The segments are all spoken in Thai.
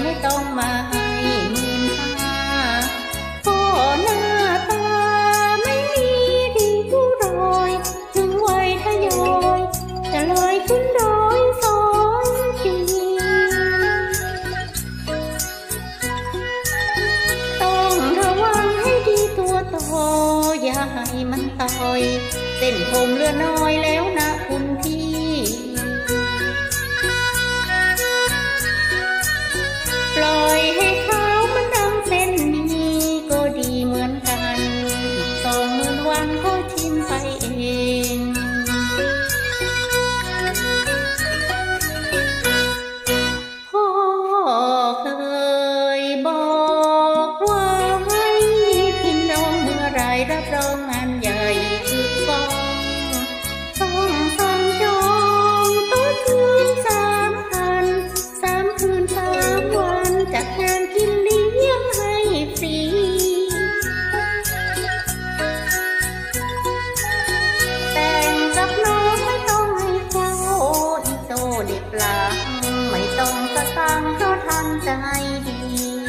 ไม่ต้องมาให้มืนหาพ่อหน้าตาไม่มีดีผู้รอยถึงวัยทยอยจะลอยขึ้นร้อยสองปีต้องระวังให้ดีตัวโตอย่าให้มันต่อย เส้นผมเลือน้อยแล้วนะ ใจดี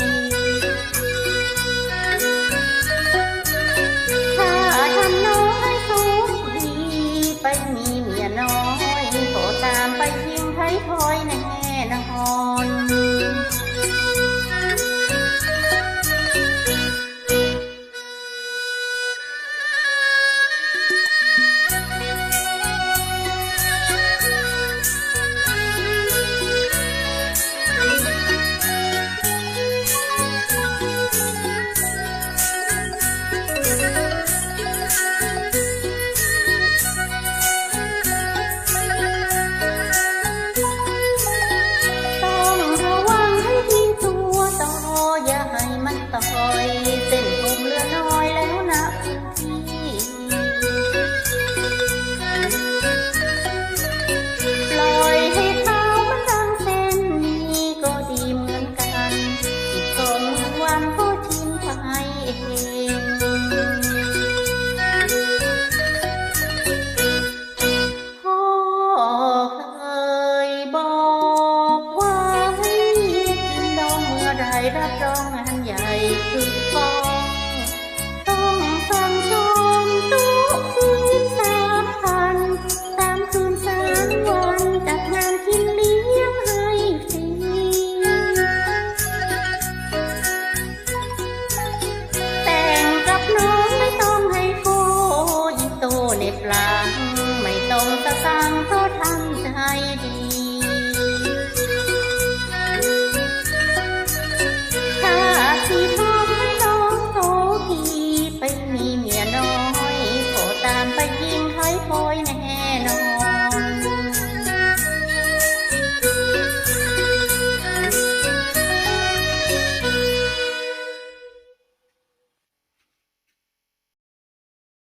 goodbye.